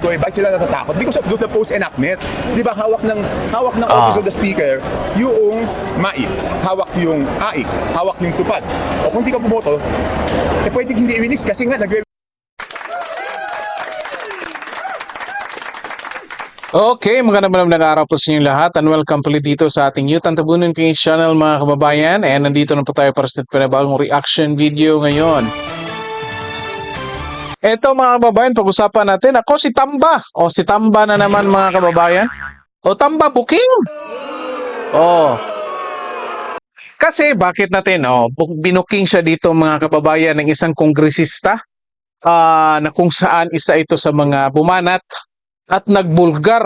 Koy, bakit sila natatakot? Because of the post-enactment. Di ba, hawak ng, hawak ng Ah. office of the speaker yung MAIP, hawak yung AIX, hawak yung tupad. O kung di ka bumoto, eh pwedeng hindi i-release kasi nga nagre Okay, magandang magandang araw po sa inyo lahat and welcome ulit dito sa ating Youth Antabunan PH channel mga kababayan and nandito na po tayo para sa panibagong reaction video ngayon. Eto mga kababayan, pag-usapan natin. Ako si Tamba. O si Tamba na naman mga kababayan. O Tamba booking. O. Kasi bakit natin, o, binuking siya dito mga kababayan ng isang kongresista ah, na kung saan isa ito sa mga bumanat at nagbulgar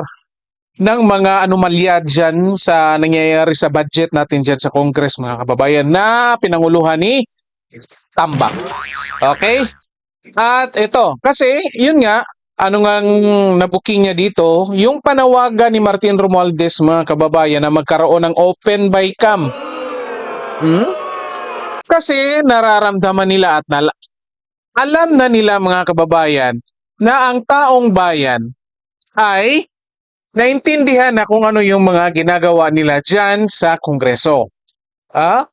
ng mga anomalya dyan sa nangyayari sa budget natin dyan sa Congress mga kababayan na pinanguluhan ni Tamba. Okay? At ito, kasi yun nga, ano nga nabuking niya dito, yung panawagan ni Martin Romualdez mga kababayan na magkaroon ng open by cam. Hmm? Kasi nararamdaman nila at nala- alam na nila mga kababayan na ang taong bayan ay naintindihan na kung ano yung mga ginagawa nila dyan sa Kongreso. Ah?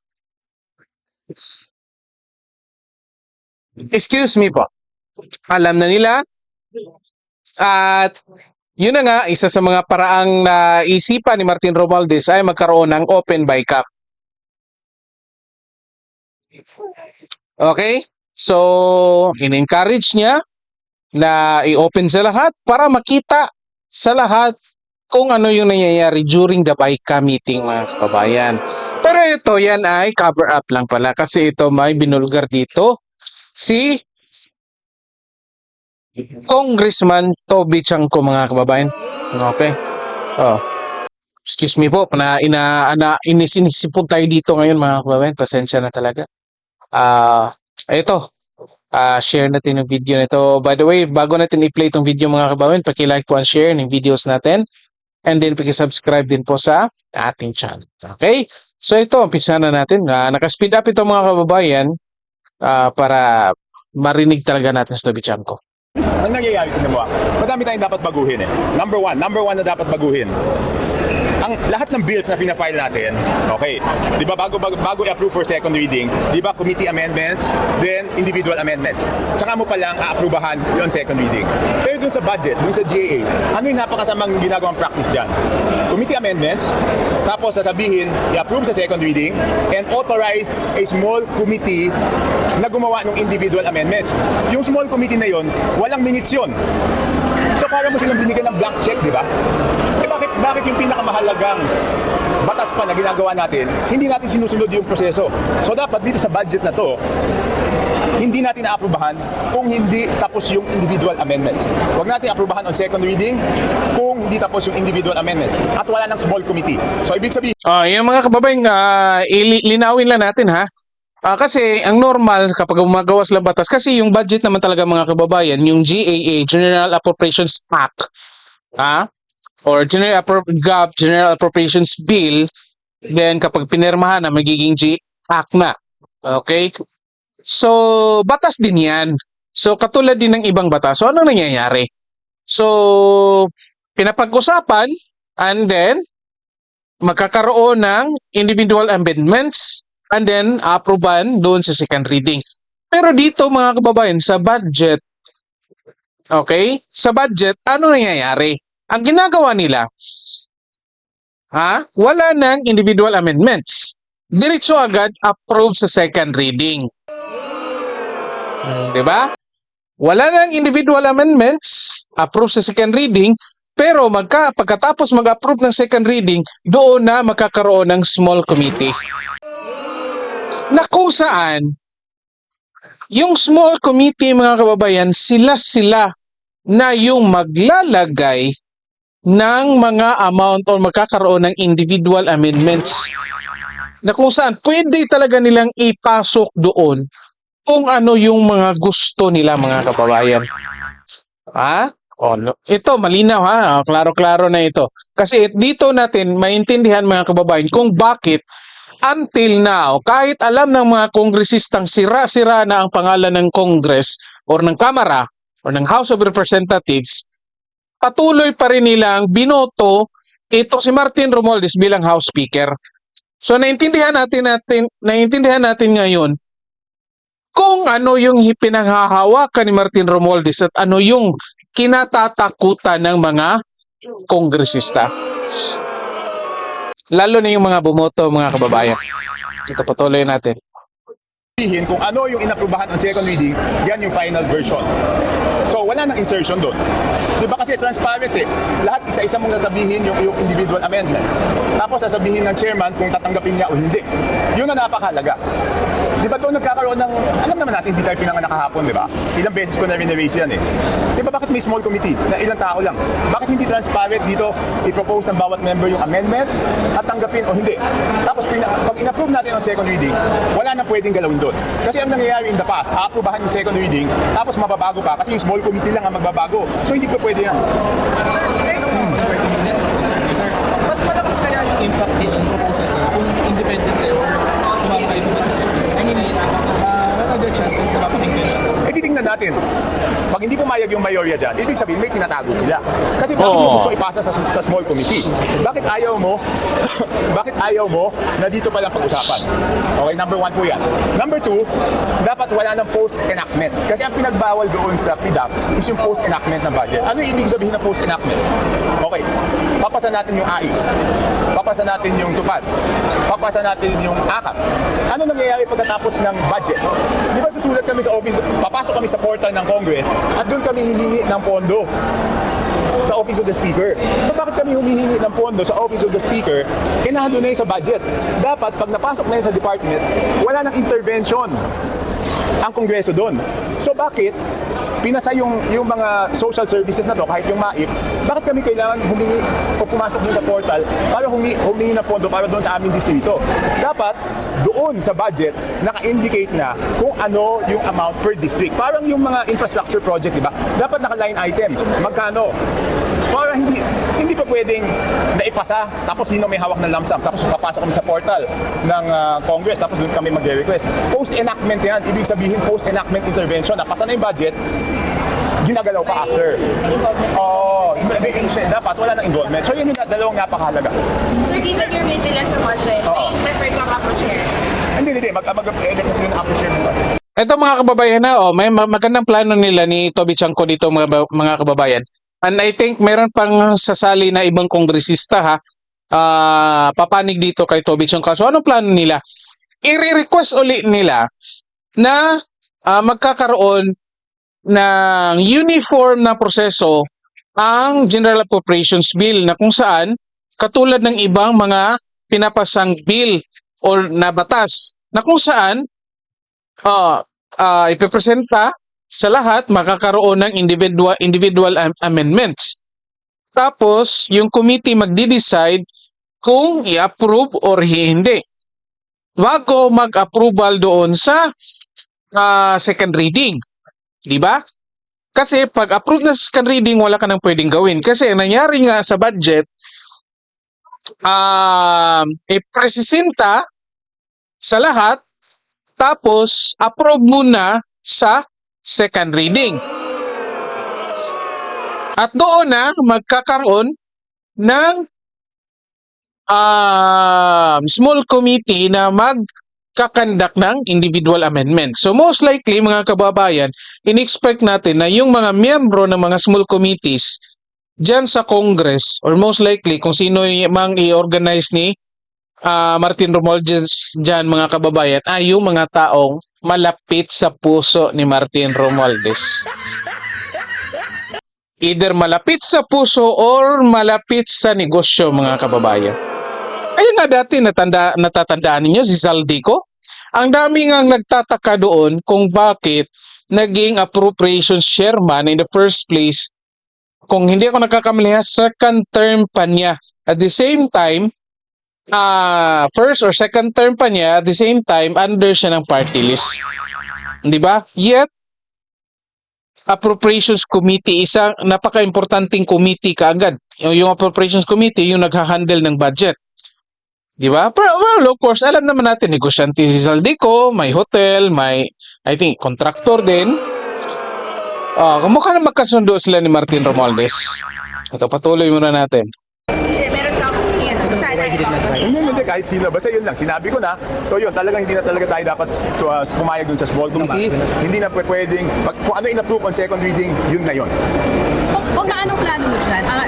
Excuse me po. Alam na nila. At yun na nga, isa sa mga paraang naisipan ni Martin Romualdez ay magkaroon ng open by cap. Okay? So, in-encourage niya na i-open sa lahat para makita sa lahat kung ano yung nangyayari during the BICA meeting mga kababayan. Pero ito, yan ay cover up lang pala kasi ito may binulgar dito si Congressman Toby Chanko mga kababayan. Okay. Oh. Excuse me po, na ina, na inisinisipon tayo dito ngayon mga kababayan. Pasensya na talaga. Ah, ito. Ah, share natin yung video nito. By the way, bago natin i-play itong video mga kababayan, paki-like po and share ng videos natin. And then paki-subscribe din po sa ating channel. Okay? So ito, umpisa na natin. Ah, naka-speed up ito mga kababayan ah, para marinig talaga natin sa Toby Chanko. Ang nangyayari, tingnan mo ah. Madami tayong dapat baguhin eh. Number one, number one na dapat baguhin. Ang lahat ng bills na pina-file natin, okay, di ba bago, bago, bago i-approve for second reading, di ba committee amendments, then individual amendments. Tsaka mo palang aaprubahan yon second reading. Pero dun sa budget, dun sa GAA, ano yung napakasamang ginagawang practice dyan? Committee amendments, tapos sasabihin, i-approve sa second reading, and authorize a small committee na gumawa ng individual amendments. Yung small committee na yon, walang minutes yun. So para mo silang binigyan ng blank check, di ba? Bakit, yung pinakamahalagang batas pa na ginagawa natin, hindi natin sinusunod yung proseso. So dapat dito sa budget na to, hindi natin naaprubahan kung hindi tapos yung individual amendments. Huwag natin aprubahan on second reading kung hindi tapos yung individual amendments at wala ng small committee. So ibig sabihin, Ah, yung mga kababayan, ah, ili- linawin lang natin ha. Ah, kasi ang normal kapag gumagawa sila batas, kasi yung budget naman talaga mga kababayan, yung GAA, General Appropriations Act, ha? Or General, Appro- GAP, General Appropriations Bill, then kapag pinirmahan na, magiging G Act na. Okay? So, batas din yan. So, katulad din ng ibang batas. So, ano nangyayari? So, pinapag-usapan, and then, magkakaroon ng individual amendments and then aproban doon sa second reading. Pero dito mga kababayan, sa budget, okay? Sa budget, ano nangyayari? Ang ginagawa nila, ha? Wala ng individual amendments. Diretso agad approve sa second reading. Hmm, 'Di ba? Wala ng individual amendments, approve sa second reading, pero magka, pagkatapos mag-approve ng second reading, doon na magkakaroon ng small committee. Na kung saan, yung small committee mga kababayan, sila-sila na yung maglalagay ng mga amount or magkakaroon ng individual amendments. Na kung saan, pwede talaga nilang ipasok doon kung ano yung mga gusto nila mga kababayan. Ha? Oh. Ito, malinaw ha. Klaro-klaro na ito. Kasi dito natin maintindihan mga kababayan kung bakit until now, kahit alam ng mga kongresistang sira-sira na ang pangalan ng Congress or ng Kamara or ng House of Representatives, patuloy pa rin nilang binoto ito si Martin Romualdez bilang House Speaker. So naintindihan natin natin naintindihan natin ngayon kung ano yung pinanghahawakan ni Martin Romualdez at ano yung kinatatakutan ng mga kongresista. Lalo na yung mga bumoto, mga kababayan. Ito patuloy natin. Sabihin kung ano yung inaprubahan ng second reading, yan yung final version. So, wala nang insertion doon. Di ba kasi transparent eh. Lahat isa-isa mong sasabihin yung, yung individual amendment. Tapos sasabihin ng chairman kung tatanggapin niya o hindi. Yun ang napakahalaga. Di ba doon nagkakaroon ng, alam naman natin, hindi tayo pinanganak kahapon, di ba? Ilang beses ko na rin-raise yan eh. Di ba bakit may small committee na ilang tao lang? Bakit hindi transparent dito i-propose ng bawat member yung amendment at tanggapin o hindi? Tapos pag in-approve natin ang second reading, wala na pwedeng galawin doon. Kasi ang nangyayari in the past, aaprobahan yung second reading, tapos mababago pa kasi yung small committee lang ang magbabago. So hindi ko pwede yan. Mas malakas kaya yung impact din ng proposal ko kung independent kayo or sumama kayo sa bansa. I mean, uh, what are the chances na mapakinggan siya? Natin. Pag hindi pumayag yung mayorya dyan, ibig sabihin may tinatago sila. Kasi bakit Oo. mo gusto ipasa sa, sa small committee? Bakit ayaw mo, bakit ayaw mo na dito pa lang pag-usapan? Okay, number one po yan. Number two, dapat wala ng post-enactment. Kasi ang pinagbawal doon sa PDAP is yung post-enactment ng budget. Ano yung ibig sabihin ng post-enactment? Okay, papasa natin yung AIS. Papasa natin yung tupad. Papasa natin yung akap. Ano nangyayari pagkatapos ng budget? Di ba susulat kami sa office, papasok kami sa portal ng Congress at doon kami hihingi ng pondo sa Office of the Speaker. So bakit kami humihingi ng pondo sa Office of the Speaker? Eh na yun sa budget. Dapat pag napasok na yun sa department, wala nang intervention ang Kongreso doon. So bakit pinasa yung yung mga social services na to kahit yung MAIP, bakit kami kailangan humingi o pumasok doon sa portal para humingi, humingi ng pondo para doon sa aming distrito? Dapat doon sa budget naka-indicate na kung ano yung amount per district. Parang yung mga infrastructure project, di ba? Dapat naka-line item. Magkano? Para hindi hindi pa pwedeng naipasa tapos sino may hawak ng lump sum tapos papasok kami sa portal ng ah, Congress tapos doon kami magre-request. Post-enactment yan. Ibig sabihin post-enactment intervention. Napasa na yung budget, ginagalaw pa after. Oh, may dapat wala nang involvement. So yun yung dalawang napakahalaga. Sir, are your vigilance sa budget. Oo. May prefer ka ako chair. Hindi, hindi. Mag- Mag-edit na sila ng appreciate ng budget. Ito mga kababayan na, oh, may ma- magandang plano nila ni Toby Chanko dito mga, mga kababayan. And I think meron pang sasali na ibang kongresista ha, ah, papanig dito kay Toby Chanko. So anong plano nila? I-request uli nila na ah, magkakaroon ng uniform na proseso ang General Appropriations Bill na kung saan katulad ng ibang mga pinapasang bill or na batas na kung saan uh, uh, ipipresenta sa lahat makakaroon ng individual individual am- amendments. Tapos yung committee magdi-decide kung i-approve or hindi. Bago mag-approval doon sa ah, second reading. 'Di ba? Kasi pag approve na sa second reading, wala ka nang pwedeng gawin. Kasi ang nangyari nga sa budget, um, ipresenta sa lahat tapos, approve muna sa second reading. At doon na magkakaroon ng um, small committee na magkakandak ng individual amendment. So most likely mga kababayan, in-expect natin na yung mga miyembro ng mga small committees dyan sa Congress or most likely kung sino yung mang i-organize ni ah, Martin Romualdez dyan mga kababayan ay yung mga taong malapit sa puso ni Martin Romualdez. Either malapit sa puso or malapit sa negosyo mga kababayan. Kaya nga dati natanda, natatandaan ninyo si Zaldico? Ang dami nga nagtataka doon kung bakit naging appropriations chairman in the first place kung hindi ako nagkakamali second term pa niya. At the same time, ah first or second term pa niya, at the same time, under siya ng party list. Di ba? Yet, Appropriations Committee, isang napaka-importanting committee kaagad. Yung, yung Appropriations Committee, yung nagha-handle ng budget. Di ba? Pero, well, of course, alam naman natin, negosyante si Zaldico, may hotel, may, I think, contractor din. Ah, mukha na magkasundo sila ni Martin Romualdez. Ito, patuloy muna natin. Hindi, meron ka akong client. Sana ito. Hindi, hindi, kahit sino. Basta yun lang, sinabi ko na. So yun, talagang hindi na talaga tayo dapat uh, pumayag dun sa small committee. Hindi na pwe- pwedeng, pag, kung ano in-approve on second reading, yun na yun. Kung, kung na anong plano mo dyan, ah,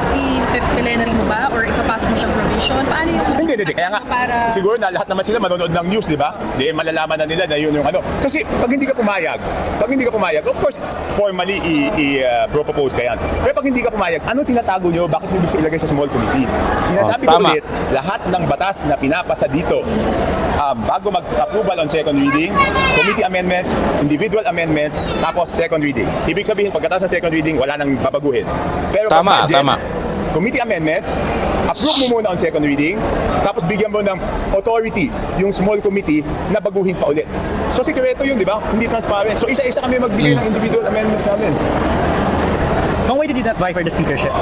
i-plenary mo ba or ipapasok mo siyang provision? Paano yung... Hindi, hindi, hindi. Kaya nga, Para... siguro na lahat naman sila manonood ng news, di ba? Di, malalaman na nila na yun yung ano. Kasi pag hindi ka pumayag, pag hindi ka pumayag, of course, formally i-propose ka yan. Pero pag hindi ka pumayag, ano tinatago nyo? Bakit nyo gusto ilagay sa small committee? Sinasabi Oh, ko ulit, lahat ng batas na pinapasa dito, um, bago mag-approval on second reading, committee amendments, individual amendments, tapos second reading. Ibig sabihin, pagkatapos ng second reading, wala nang babaguhin. Pero Tama, budget, tama. Committee amendments, approve mo muna on second reading, tapos bigyan mo ng authority yung small committee na baguhin pa ulit. So sikreto yun, di ba? Hindi transparent. So isa-isa kami magbigay ng individual amendments namin. Kung why did you not vie for the speakership?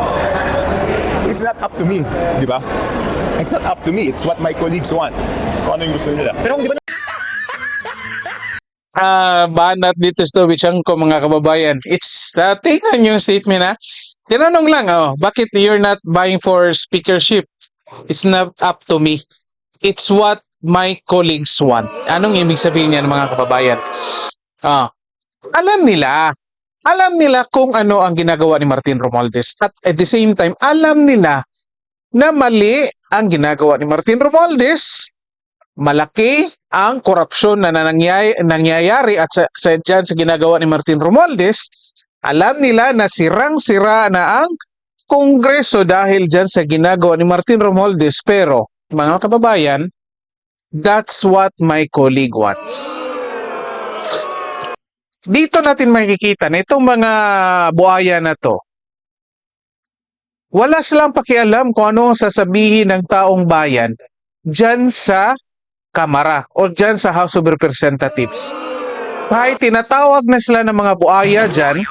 It's not up to me, di ba? It's not up to me. It's what my colleagues want. Kung ano yung gusto nila. Pero kung di ba Ah, banat dito sa Bichang ko mga kababayan. It's, uh, tingnan yung statement ha. Tinanong lang, oh, bakit you're not buying for speakership? It's not up to me. It's what my colleagues want. Anong ibig sabihin niyan mga kababayan? Ah, alam nila. Alam nila kung ano ang ginagawa ni Martin Romualdez. At at the same time, alam nila na mali ang ginagawa ni Martin Romualdez malaki ang korupsyon na nangyay, nangyayari at sa, sa dyan sa ginagawa ni Martin Romualdez, alam nila na sirang-sira na ang Kongreso dahil dyan sa ginagawa ni Martin Romualdez. Pero, mga kababayan, that's what my colleague wants. Dito natin makikita na itong mga buhaya na to, wala silang pakialam kung ano ang sasabihin ng taong bayan dyan sa Kamara o dyan sa House of Representatives. Kahit tinatawag na sila ng mga buaya dyan,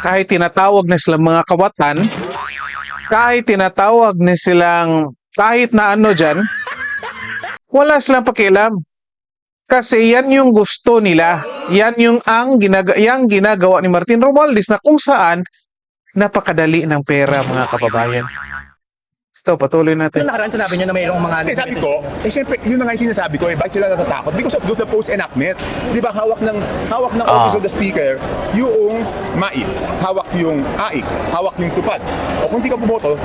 kahit tinatawag na sila mga kawatan, kahit tinatawag na silang kahit na ano dyan, wala silang pakialam. Kasi yan yung gusto nila. Yan yung ang ginaga yang ginagawa ni Martin Romualdez na kung saan napakadali ng pera mga kababayan. Ito, patuloy natin. Noong nakaraan sinabi niyo na mayroong mga... Eh, sabi ko, eh syempre, yun na nga yung sinasabi ko, eh, bakit sila natatakot? Because of the post-enactment. Di ba, hawak ng, hawak ng Ah. Office of the Speaker yung MAI, hawak yung AIX, hawak yung TUPAD. O kung di ka bumoto,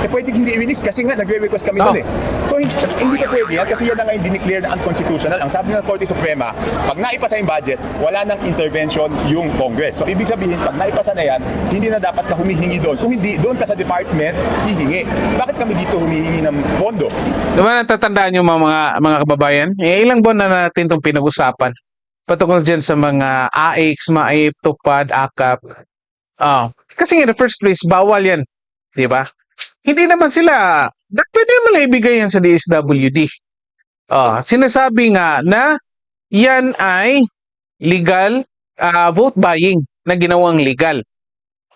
eh pwedeng hindi i-release kasi nga nagre-request kami Ah. doon eh. So hindi, hindi pa pwede yan kasi yan na nga yung dineclare na unconstitutional. Ang sabi ng Korte Suprema, pag naipasa yung budget, wala nang intervention yung Congress. So ibig sabihin, pag naipasa na yan, hindi na dapat ka humihingi doon. Kung hindi, doon ka sa department, hihingi. Bakit kami dito humihingi ng pondo? Diba natatandaan yung mga, mga, mga kababayan? Eh, ilang buwan na natin itong pinag-usapan. Patungkol dyan sa mga AX, MAIP, TUPAD, AKAP. Oh. Kasi in the first place, bawal yan. Di ba? Hindi naman sila, pwede naman lang ibigay yan sa DSWD. Oh, sinasabi nga na yan ay legal ah, vote buying na ginawang legal.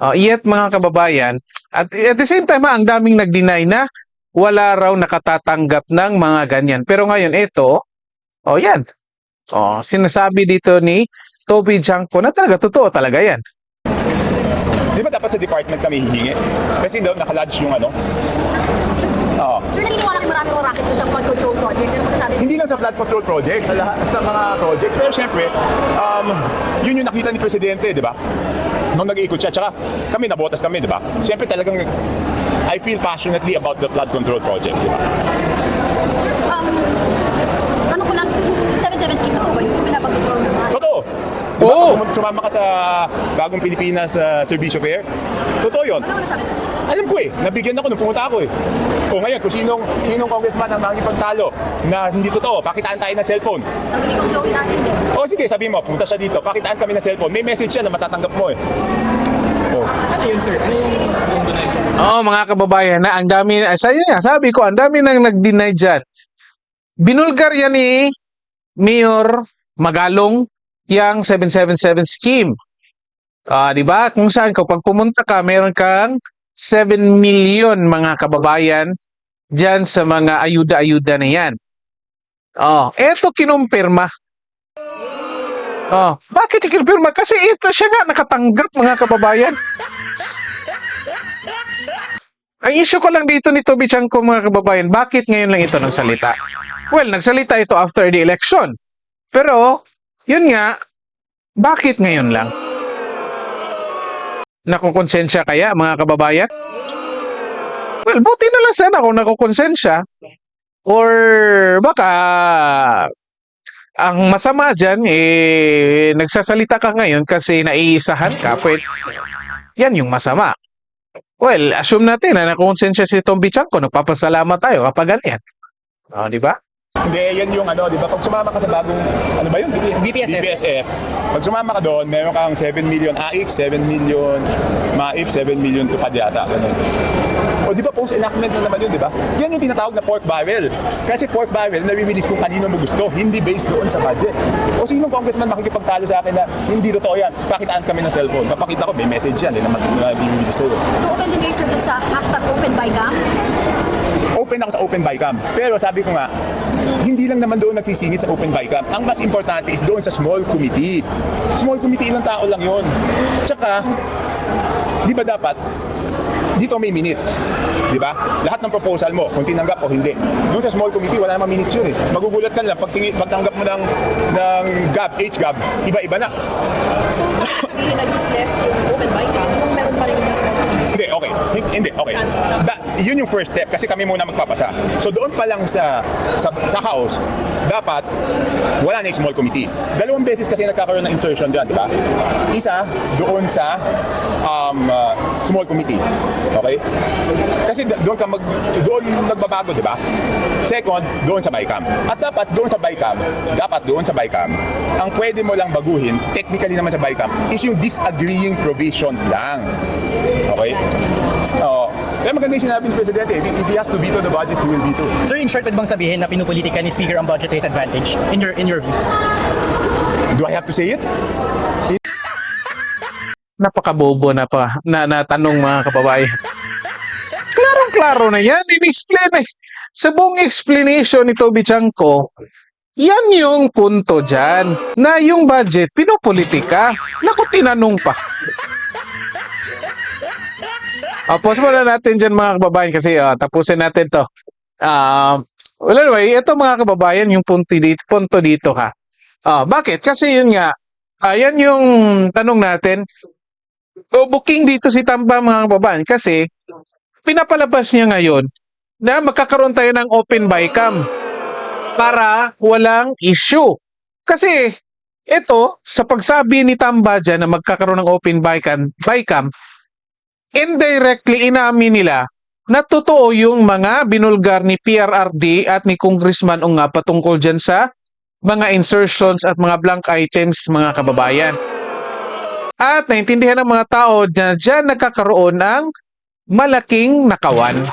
Oh, iyat mga kababayan, at at the same time, ah, ang daming nag-deny na wala raw nakatatanggap ng mga ganyan. Pero ngayon, ito, oh yan. Oh, sinasabi dito ni Toby Janko na talaga, totoo talaga yan. Di ba dapat sa department kami hihingi? Kasi daw nakalodge yung ano. Oo. Sir, naniniwala kayo marami mga racket sa flood control projects. Ano masasabi Hindi lang sa flood control projects, sa, lahat, sa mga projects. Pero syempre, um, yun yung nakita ni Presidente, di ba? Nung nag-iikot siya. Tsaka kami, nabotas kami, di ba? Syempre talagang I feel passionately about the flood control projects, di ba? Um, ano ko lang, 7-7 scheme na ba naman? Totoo. Diba, Oo. Kung sumama ka sa bagong Pilipinas uh, Servicio Fair, totoo yun. Ano? Alam ko eh, nabigyan ako nung pumunta ako eh. O ngayon, kung sinong, sinong congressman ang makikipagtalo na hindi totoo, pakitaan tayo ng cellphone. Sabi ni Kong Joey natin din. O sige, sabi mo, pumunta siya dito, pakitaan kami ng cellphone. May message yan na matatanggap mo eh. Ano yun, sir? Ano yung? Oh, mga kababayan, na ang dami, ah, sa nga, sabi ko, ang dami nang nag-deny dyan. Binulgar yan ni Mayor Magalong yang 777 scheme. Ah, di ba? Kung saan kapag pumunta ka, meron kang 7 million mga kababayan diyan sa mga ayuda-ayuda na yan. Oh, eto kinumpirma. Oh, bakit kinumpirma? Kasi ito siya nga nakatanggap mga kababayan. Ang issue ko lang dito ni Toby Chanko mga kababayan, bakit ngayon lang ito nagsalita? Well, nagsalita ito after the election. Pero, yun nga, bakit ngayon lang? Nakukonsensya kaya mga kababayan? Well, buti na lang sana kung nakukonsensya. Or baka ang masama dyan, eh, nagsasalita ka ngayon kasi naiisahan ka, pwede, yan yung masama. Well, assume natin na nakonsensya si Tom Bichanko, nagpapasalamat tayo kapag ganyan. O, di ba? Hindi, yan yung ano, di ba? Pag sumama ka sa bagong, ano ba yun? BPSF. BPSF. Pag sumama ka doon, meron kang 7 million AIC, 7 million MAIP, 7 million tupad yata. Ganun. O di ba post enactment na naman yun, di ba? Yan yung tinatawag na pork barrel. Kasi pork barrel, nare-release kung kanino mo gusto, hindi based doon sa budget. O sinong congressman makikipagtalo sa akin na hindi totoo yan? Pakitaan kami ng cellphone. Papakita ko, may message yan, eh, na mag-release sa'yo. So, open sir dun sa hashtag open by cam? Open ako sa open bycam. Pero sabi ko nga, hindi lang naman doon nagsisingit sa open bycam. Ang mas importante is doon sa small committee. Small committee, ilang tao lang yon. Tsaka, di ba dapat, dito may minutes. Di ba? Lahat ng proposal mo, kung tinanggap o hindi. Doon sa small committee, wala namang minutes yun eh. Magugulat ka lang pag, tingi, pag tanggap mo ng, ng GAB, HGAB, iba-iba na. So, sabihin na useless yung open mic cam kung meron pa rin mga small committees. Hindi, okay. Hin- Hindi, okay. Da, yun yung first step kasi kami muna magpapasa. So doon pa lang sa sa, sa house, dapat wala na yung small committee. Dalawang beses kasi nagkakaroon ng insertion dyan, di ba? Isa, doon sa um, uh, small committee. Okay? Kasi doon ka mag, doon nagbabago, di ba? Second, doon sa BICAM. At dapat doon sa BICAM, dapat doon sa BICAM, ang pwede mo lang baguhin, technically naman sa BICAM, is yung disagreeing provisions lang. Okay? So, kaya maganda yung sinabi ni Presidente, if, if he has to veto the budget, he will veto. Sir, in short, pwede bang sabihin na pinupolitika ni Speaker ang budget to his advantage in your in your view? Do I have to say it? Napakabobo na pa na, na tanong mga kababayan. Klarong-klaro na yan. In-explain eh. Sa buong explanation ni Toby Chanko, yan yung punto dyan. Na yung budget, pinopolitika. Naku, tinanong pa. Uh, pause muna natin dyan mga kababayan kasi ah, tapusin natin to. Ah, well anyway, ito mga kababayan yung punto dito, punto dito ha. Ah, bakit? Kasi yun nga, ayan yung tanong natin. O booking dito si Tamba mga kababayan kasi pinapalabas niya ngayon na magkakaroon tayo ng open bycam para walang issue. Kasi ito, sa pagsabi ni Tamba dyan na magkakaroon ng open bycam, bycam indirectly inamin nila na totoo yung mga binulgar ni PRRD at ni Congressman Unga patungkol dyan sa mga insertions at mga blank items mga kababayan. At naintindihan ng mga tao na dyan nagkakaroon ng malaking nakawan.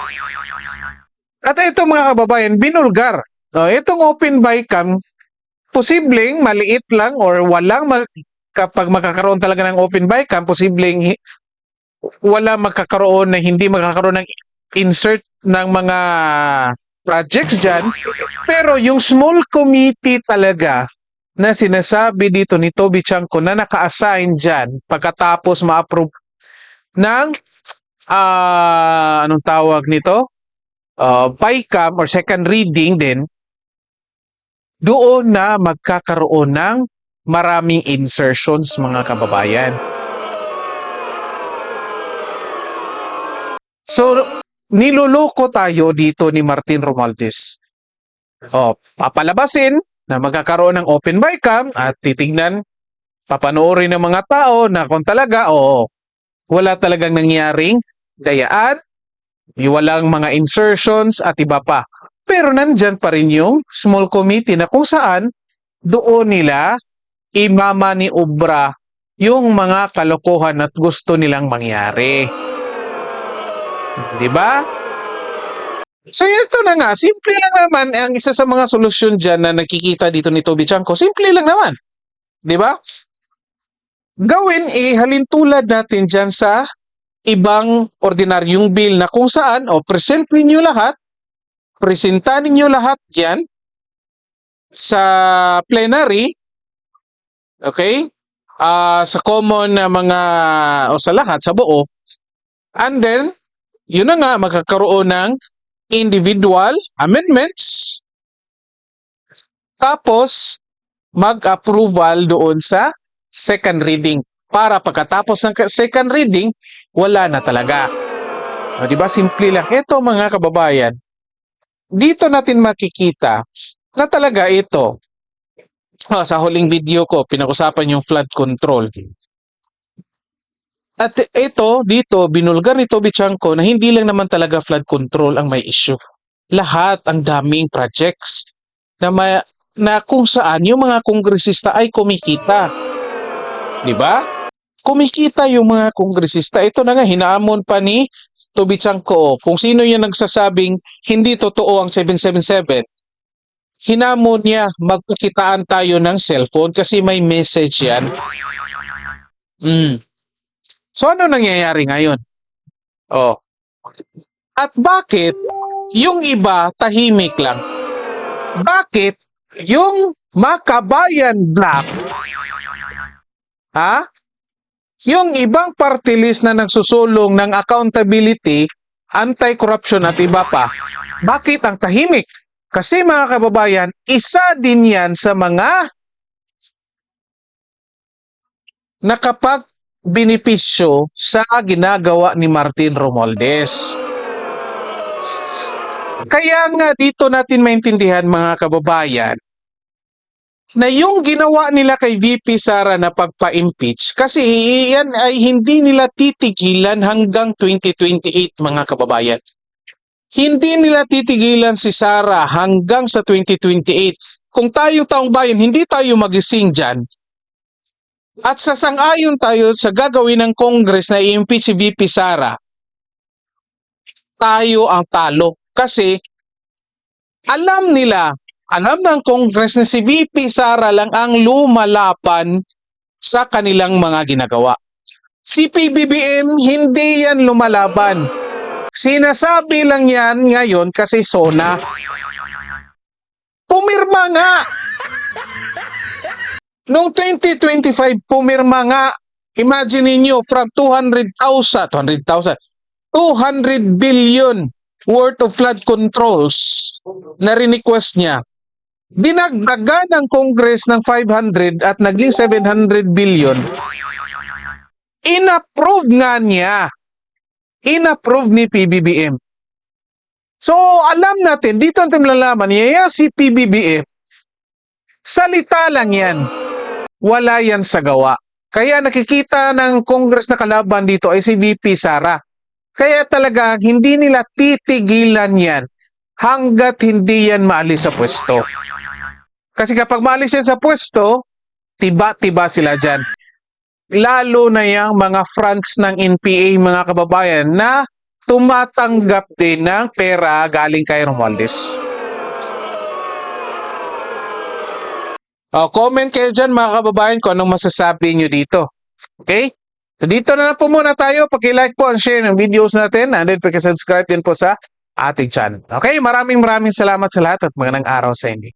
At ito mga kababayan, binulgar. So, itong open bycam, posibleng maliit lang or walang ma- kapag makakaroon talaga ng open bycam, posibleng wala magkakaroon na hindi magkakaroon ng insert ng mga projects dyan. Pero yung small committee talaga na sinasabi dito ni Toby Chanko na naka-assign dyan pagkatapos ma-approve ng ah anong tawag nito? Uh, BICAM or second reading din doon na magkakaroon ng maraming insertions mga kababayan. So, niloloko tayo dito ni Martin Romualdez. O, papalabasin na magkakaroon ng open bycam at titignan, papanoorin ng mga tao na kung talaga, o wala talagang nangyaring dayaan, walang mga insertions at iba pa. Pero nandyan pa rin yung small committee na kung saan doon nila imama ni Ubra yung mga kalokohan at gusto nilang mangyari. Di ba? So ito na nga, simple lang naman ang isa sa mga solusyon dyan na nakikita dito ni Toby Chanko. Simple lang naman. Di ba? Gawin, ihalin tulad natin dyan sa ibang ordinaryong bill na kung saan, o present ninyo lahat, presenta ninyo lahat dyan sa plenary, okay? Ah, sa common na mga, o sa lahat, sa buo, and then, yun na nga, magkakaroon ng individual amendments. Tapos, mag-approval doon sa second reading. Para pagkatapos ng second reading, wala na talaga. O, di ba? Simple lang. Ito mga kababayan, dito natin makikita na talaga ito. Ah, sa huling video ko, pinag-usapan yung flood control. At ito, dito, binulgar ni Toby Chanko na hindi lang naman talaga flood control ang may issue. Lahat, ang daming projects na, may, na kung saan yung mga kongresista ay kumikita. Di ba? Kumikita yung mga kongresista. Ito na nga, hinaamon pa ni Toby Chanko. Kung sino yung nagsasabing hindi totoo ang 777, hinamon niya magpakitaan tayo ng cellphone kasi may message yan. Mm. So ano nangyayari ngayon? Oh. At bakit yung iba tahimik lang? Bakit yung Makabayan Black ha? Yung ibang party list na nagsusulong ng accountability, anti-corruption at iba pa, bakit ang tahimik? Kasi mga kababayan, isa din yan sa mga nakapag benepisyo sa ginagawa ni Martin Romualdez. Kaya nga dito natin maintindihan mga kababayan na yung ginawa nila kay VP Sara na pagpa-impeach kasi yan ay hindi nila titigilan hanggang 2028 mga kababayan. Hindi nila titigilan si Sara hanggang sa 2028. Kung tayo taong bayan, hindi tayo magising dyan, at sasang-ayon tayo sa gagawin ng Congress na i-impeach si VP Sara, tayo ang talo. Kasi alam nila, alam ng Congress na si VP Sara lang ang lumalapan sa kanilang mga ginagawa. Si PBBM, hindi yan lumalaban. Sinasabi lang yan ngayon kasi SONA. Pumirma nga Noong 2025, pumirma nga, imagine niyo from 200,000, 200,000, 200 billion worth of flood controls na request niya. Dinagdagan ng Congress ng 500 at naging 700 billion. Inapprove nga niya. Inapprove ni PBBM. So, alam natin, dito natin malalaman, yaya si PBBM, salita lang yan wala yan sa gawa. Kaya nakikita ng Congress na kalaban dito ay si VP Sara. Kaya talaga hindi nila titigilan yan hanggat hindi yan maalis sa pwesto. Kasi kapag maalis yan sa pwesto, tiba-tiba sila dyan. Lalo na yung mga fronts ng NPA mga kababayan na tumatanggap din ng pera galing kay Romualdez. Oh, comment kayo dyan mga kababayan kung anong masasabi nyo dito. Okay? So dito na lang po muna tayo. Paki-like po and share ng videos natin and then paki-subscribe din po sa ating channel. Okay? Maraming maraming salamat sa lahat at magandang araw sa inyo.